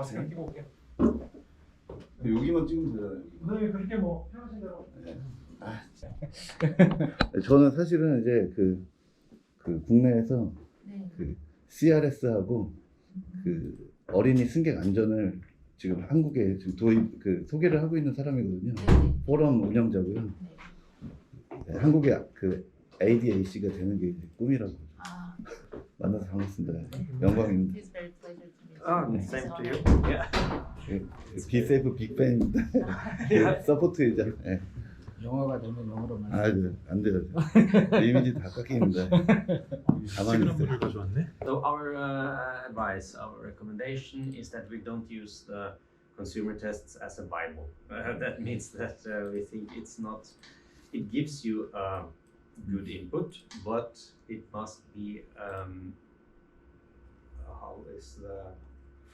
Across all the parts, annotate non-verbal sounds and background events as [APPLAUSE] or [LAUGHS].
마스크 끼고 올게요. 여기만 찍으면 되잖아요. 네, 그렇게 뭐 편하신 대로. 저는 사실은 이제 그, 그 국내에서 네. 그 CRS하고 그 어린이 승객 안전을 지금 한국에 지금 도입 그 소개를 하고 있는 사람이거든요. 네. 포럼 운영자고요. 네. 네, 한국의 그 ADAC가 되는 게 이제 꿈이라고 아, 만나서 반갑습니다. 영광입니다. it's very pleasure to meet you. Ah, It's same an to you. honor. Yeah. 비세이프 빅팬입니다. Yeah. 서포트이자. 네. 영어가 되면 영어로 아, 말해. 네, 안 돼요. [LAUGHS] 이미지 다 깎입니다. [LAUGHS] 가만히 있어요. 가져왔네. So our uh, advice, our recommendation is that we don't use the consumer tests as a bible. Uh, [LAUGHS] that means that uh, we think it's not. It gives you uh, good input, but it must be. Um, uh, how is the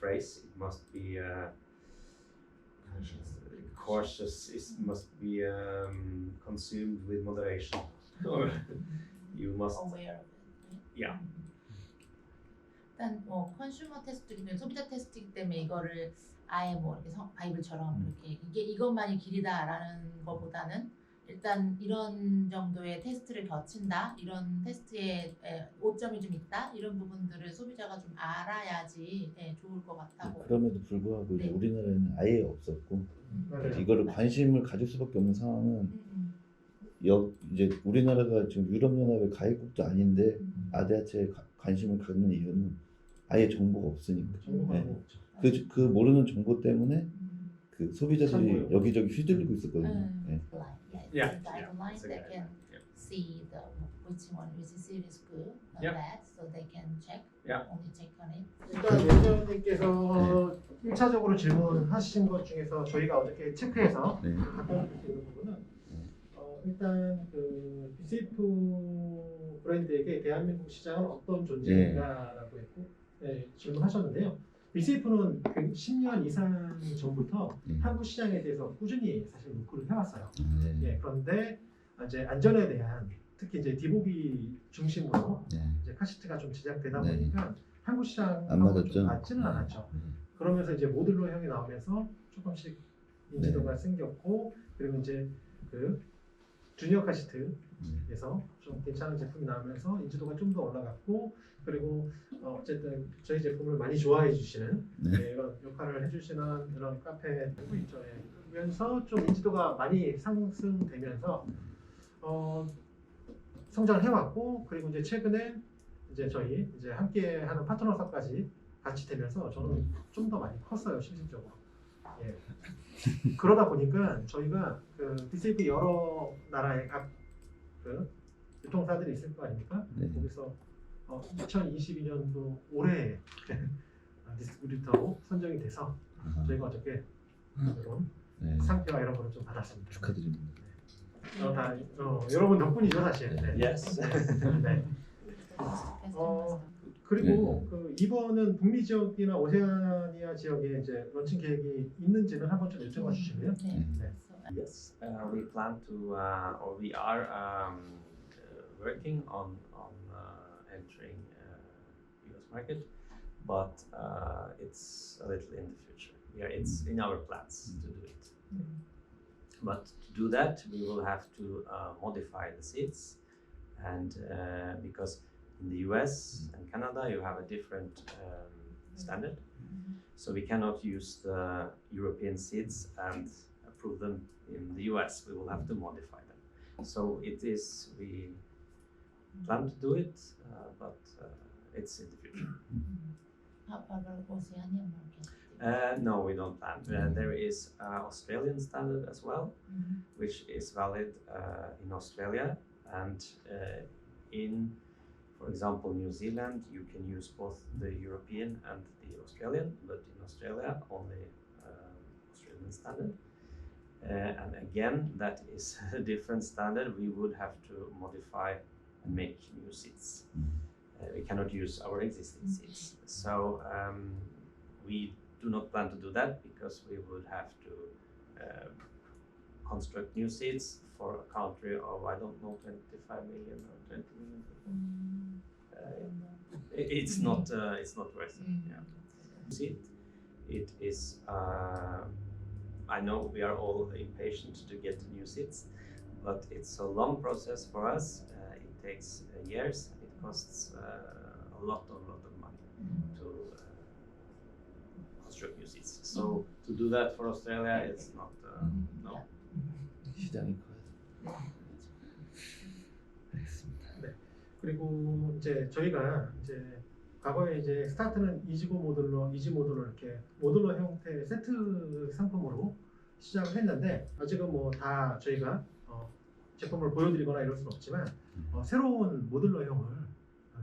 phrase? It must be. Uh, cautious. It must be um, consumed with moderation, or you must. aware of it. Yeah. 일단 뭐 컨슈머 테스트이기 때문에 소비자 테스트이기 때문에 이거를 아예 뭐 이렇게 성, 바이블처럼 음. 이렇게 이게 이것만이 길이다라는 것보다는 일단 이런 정도의 테스트를 거친다 이런 테스트에 에, 오점이 좀 있다 이런 부분들을 소비자가 좀 알아야지 예, 좋을 것 같다고 그럼에도 불구하고 이제 네. 우리나라에는 아예 없었고 네. 이거를 관심을 가질 수밖에 없는 상황은 음, 음, 여 이제 우리나라가 지금 유럽연합의 가입국도 아닌데 음. 아대아체에 가- 관심을 갖는 이유는 아예 정보가 없으니까 정보가 네. 그, 그 모르는 정보 때문에 음. 그 소비자들이. 여기저기 휘둘리고 있었거든요. 음, 네. Yeah, a yeah, guideline it's a that can guideline, yeah. see the which one which series good or Yeah. bad, so they can check. Yeah. Only check on it. 일단 예전님께서 1차적으로 질문하신 것 중에서 저희가 어떻게 체크해서 네. 답변을 드릴 수 있는 부분은 네. 어, 일단 그 비세이프 브랜드에게 대한민국 시장은 어떤 존재인가라고 했고 네, 질문하셨는데요. 그 10년 이상 전부터 네. 한국 시장에 대해서 꾸준히 사실 노크를 해왔어요. 네. 예, 그런데 이제 안전에 대한 특히 이제 디보기 중심으로 네. 이제 카시트가 좀 제작되다 네. 보니까 한국 안 시장하고? 좀 맞지는 네. 않았죠. 네. 그러면서 이제 모듈러 형이 나오면서 조금씩 인지도가 네. 생겼고 그리고 이제 그 주니어 카시트 에서 네. 좀 괜찮은 제품이 나오면서 인지도가 좀 더 올라갔고 그리고 어, 어쨌든 저희 제품을 많이 좋아해 주시는 네. 네, 이런 역할을 해주시는 이런 카페고 있죠. 예. 그러면서 좀 인지도가 많이 상승되면서 어, 성장을 해왔고 그리고 이제 최근에 이제 저희 이제 함께하는 파트너사까지 같이 되면서 저는 좀 더 많이 컸어요 실질적으로. 예. 그러다 보니까 저희가 그 디세이브 여러 나라의 각 그 유통사들이 있을 거 아닙니까? 네. 거기서 어, 2022년도 올해 디스트리뷰터로 선정이 돼서 아하. 저희가 어저께 이런 네. 상표와 이런 거를 좀 받았습니다. 축하드립니다. 어, 다 어, 여러분 덕분이죠 사실. 네. Yes. 네. 어, 그리고 그 이번은 북미 지역이나 오세아니아 지역에 이제 런칭 계획이 있는지는 한번 좀 여쭤봐 주시고요. 네. Yes, uh, we plan to, uh, or we are um, uh, working on on uh, entering uh, U.S. market, but uh, it's a little in the future. Yeah, it's in our plans to do it. 음. But to do that, we will have to uh, modify the seats, and uh, because in the US and Canada you have a different um, standard, so we cannot use the European seats and approve them in the US. We will have to modify them. So it is we plan to do it, uh, but uh, it's in the future. How about Oceania market? Uh, no, we don't plan. Uh, there is uh, Australian standard as well. Mhm. which is valid uh, in Australia and uh, in, for example, New Zealand, you can use both the European and the Australian, but in Australia, only um, Australian standard. Uh, and again, that is [LAUGHS] a different standard. We would have to modify and make new seats. Uh, we cannot use our existing seats. So um, we do not plan to do that because we would have to uh, construct new seats for a country of I don't know 25 million or 20 million people. 음. Uh, it's not uh, it's not worth it. 음. Yeah. Seat it is. Uh, I know we are all impatient to get new seats, but it's a long process for us. Uh, it takes uh, years. It costs uh, a lot, a lot of money to uh, construct new seats. So to do that for Australia, it's not. Uh, no. [LAUGHS] 시장이 커요. 알겠습니다. 그리고 이제 저희가 이제 과거에 이제 스타트는 이지고 모듈러, 이지 모듈러 이렇게 모듈러 형태의 세트 상품으로 시작을 했는데 아직은 뭐 다 저희가 어, 제품을 보여드리거나 이럴 수는 없지만 어, 새로운 모듈러형을 어,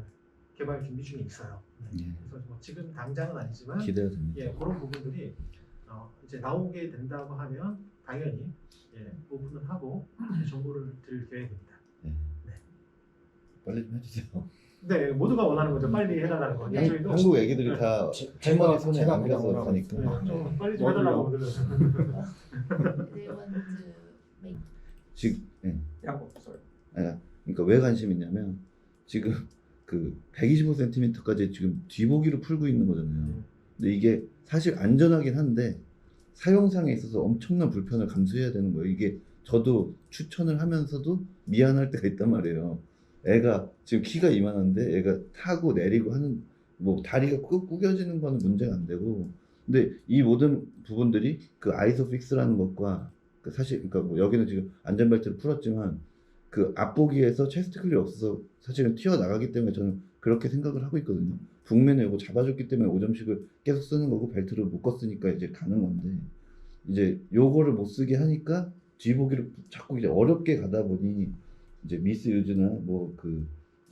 개발 준비 중에 있어요. 네. 예, 그래서 뭐 지금 당장은 아니지만 기대가 됩니다. 예, 그런 부분들이 어, 이제 나오게 된다고 하면 당연히 예, 오픈을 하고 [LAUGHS] 정보를 드릴 계획입니다. 빨리 좀 해주세요. 네, 모두가 원하는 거죠. 빨리 해달라는 거. 네. 저희도 한국 애기들이 네. 다 제- 제가- 손에 제가 안 그냥 가서 오라고 가니까. 네, 좀 빨리 좀뭐 해달라고. 모델을. They want to make 지금 예. Oh, sorry. 아, 그러니까 왜 관심 있냐면 지금 그 125cm까지 지금 뒤보기로 풀고 있는 거잖아요. 음. 근데 이게 사실 안전하긴 한데 사용상에 있어서 엄청난 불편을 감수해야 되는 거예요. 이게 저도 추천을 하면서도 미안할 때가 있단 말이에요. 애가 지금 키가 이만한데 애가 타고 내리고 하는 뭐 다리가 꾸, 구겨지는 거는 문제가 안 되고 근데 이 모든 부분들이 그 아이소픽스라는 것과 그 사실 그러니까 뭐 여기는 지금 안전벨트를 풀었지만 그 앞보기에서 체스트 클리 없어서 사실은 튀어 나가기 때문에 저는 그렇게 생각을 하고 있거든요. 북면에 이거 잡아줬기 때문에 5점씩을 계속 쓰는 거고 벨트를 묶었으니까 이제 가는 건데 이제 요거를 못 쓰게 하니까 뒤보기를 자꾸 이제 어렵게 가다 보니 이제 미스 유즈나 뭐 그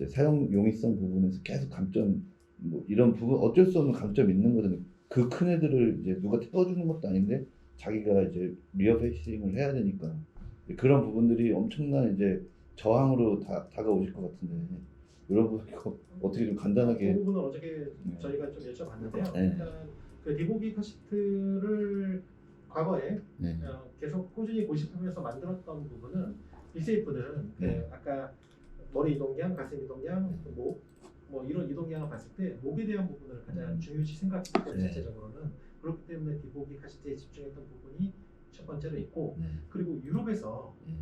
사용 용이성 부분에서 계속 감점 뭐 이런 부분 어쩔 수 없는 감점이 있는 거잖아요. 그 큰 애들을 이제 누가 태워주는 것도 아닌데 자기가 이제 리어 페이싱을 해야 되니까 그런 부분들이 엄청난 이제 저항으로 다, 다가오실 것 같은데 여러분 이거 어떻게 좀 간단하게 그 부분은 어저께 네. 저희가 좀 여쭤봤는데요. 네. 일단 그 디보기 카시트를 과거에 네. 어, 계속 꾸준히 고집하면서 만들었던 부분은 비세이프는 그 네. 아까 머리 이동량, 가슴 이동량, 목, 뭐 이런 이동량을 봤을 때 목에 대한 부분을 가장 음. 중요시 때문에 네. 자체적으로는 그렇기 때문에 디보기 카시트에 집중했던 부분이 첫 번째로 있고 네. 그리고 유럽에서 네.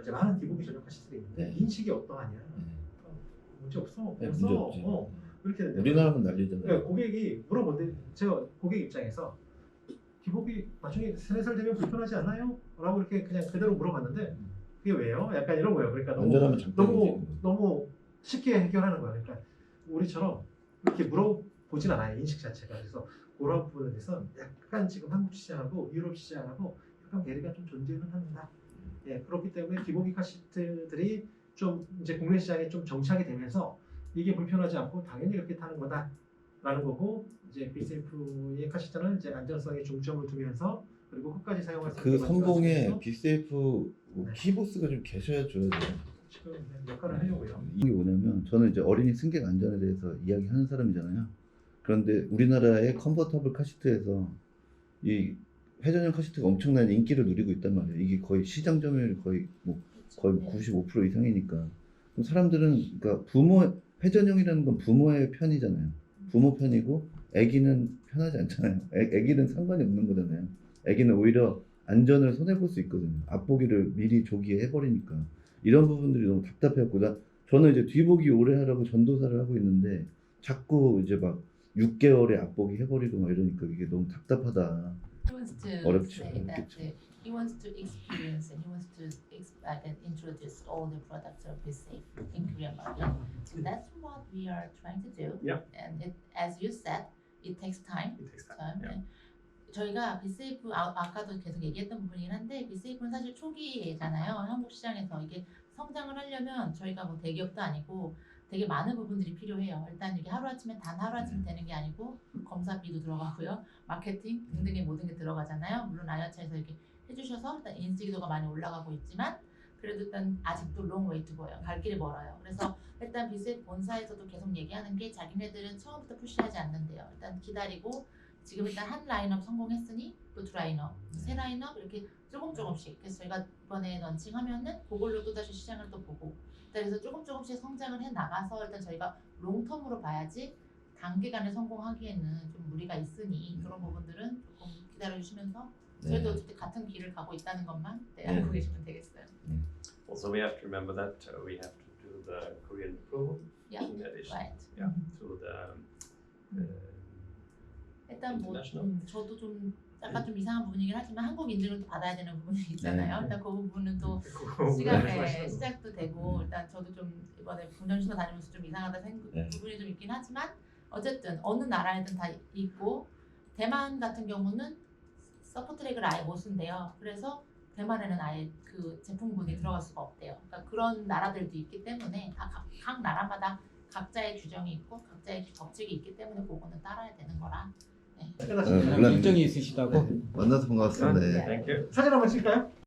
이제 많은 디보기 전용 카시트가 있는데 네. 인식이 어떠하냐 네. 문제 없어 네, 없어. 어, 이렇게 되는데 우리나라면 난리잖아요. 그러니까 고객이 물어본데 제가 고객 입장에서 기복이 나중에 세네 살 되면 불편하지 않아요? 라고 이렇게 그냥 그대로 물어봤는데 그게 왜요? 약간 이런 거예요. 그러니까 너무. 너무 너무 쉽게 해결하는 거야. 그러니까 우리처럼 이렇게 물어보진 않아요. 인식 자체가. 그래서 그런 부분에 대해서 약간 지금 한국 시장하고 유럽 시장하고 약간 괴리가 좀 존재는 합니다. 예, 그렇기 때문에 기복이 카시트들이 좀 이제 국내 시장에 좀 정착이 되면서 이게 불편하지 않고 당연히 이렇게 타는 거다라는 거고 이제 비세이프의 카시트는 이제 안전성에 중점을 두면서 그리고 끝까지 사용할 수 그 있게 선봉에 만들어주면서 비세이프 뭐 네. 키보스가 좀 계셔야 줘야 돼요. 지금 역할을 하려고요. 이게 뭐냐면 저는 이제 어린이 승객 안전에 대해서 이야기하는 사람이잖아요. 그런데 우리나라의 컨버터블 카시트에서 이 회전형 카시트가 엄청난 인기를 누리고 있단 말이에요. 이게 거의 시장 점유율 거의 뭐 거의 네. 95% 이상이니까 그럼 사람들은 그러니까 부모 회전형이라는 건 부모의 편이잖아요. 부모 편이고 아기는 편하지 않잖아요. 애, 아기는 상관이 없는 거잖아요. 아기는 오히려 안전을 손해 볼 수 있거든요. 앞보기를 미리 조기에 해버리니까 이런 부분들이 너무 답답해갖고 나 저는 이제 뒤보기 오래 하라고 전도사를 하고 있는데 자꾸 이제 막 6개월에 앞보기 해버리고 막 이러니까 이게 너무 답답하다. 어렵죠. 어렵겠죠. uh, he wants to experience and he wants to ex- uh, and introduce all the products of BeSafe in Korean market. So that's what we are trying to do. Yeah. And it, as you said, it takes time. It takes time. time. 네. 저희가 비세이프 아, 아까도 계속 얘기했던 부분이긴 한데 비세이프는 사실 초기잖아요. 한국 시장에서 이게 성장을 하려면 저희가 뭐 대기업도 아니고 되게 많은 부분들이 필요해요. 일단 이게 하루아침에 단 하루아침에 되는 게 아니고 검사비도 들어가고요. 마케팅 등등의 모든 게 들어가잖아요. 물론 아야차에서 이렇게 해주셔서 일단 인지도가 많이 올라가고 있지만 그래도 일단 아직도 롱 웨이트 보여요. 갈 길이 멀어요. 그래서 일단 비세이프 본사에서도 계속 얘기하는 게 자기네들은 처음부터 푸시하지 않는데요. 일단 기다리고 지금 일단 한 라인업 성공했으니 또 두 라인업, 세 라인업 이렇게 조금 조금씩. 그래서 저희가 이번에 런칭하면은 그걸로 또 다시 시장을 또 보고. 그래서 조금 조금씩 성장을 해 나가서 일단 저희가 롱텀으로 봐야지 단기간에 성공하기에는 좀 무리가 있으니 그런 부분들은 조금 기다려 주시면서 저희도 네. 어쨌든 같은 길을 가고 있다는 것만 네, 네. 알고 계시면 되겠어요. Also, we have to remember that uh, we have to do the Korean approval Yeah, in addition right. yeah, to the um, 일단 뭐. 음, 저도 좀 약간 좀 이상한 부분이긴 하지만 한국 인증을 또 받아야 되는 부분이 있잖아요. 네. 일단 그 부분은 또 그거 시간에. 시작도 되고 일단 저도 좀 이번에 공정신호 다니면서 좀 이상하다 생각 네. 부분이 좀 있긴 하지만 어쨌든 어느 나라에든 다 있고 대만 같은 경우는 서포트 렉을 아예 못 쓴대요. 그래서 대만에는 아예 그 제품군이 들어갈 수가 없대요. 그러니까 그런 나라들도 있기 때문에 다 각, 각 나라마다 각자의 규정이 있고 각자의 법칙이 있기 때문에 그거는 따라야 되는 거라 끝났습니다. 네. 일정이 있으시다고 만나서 반갑습니다. 네. you. 사진 한번 찍을까요?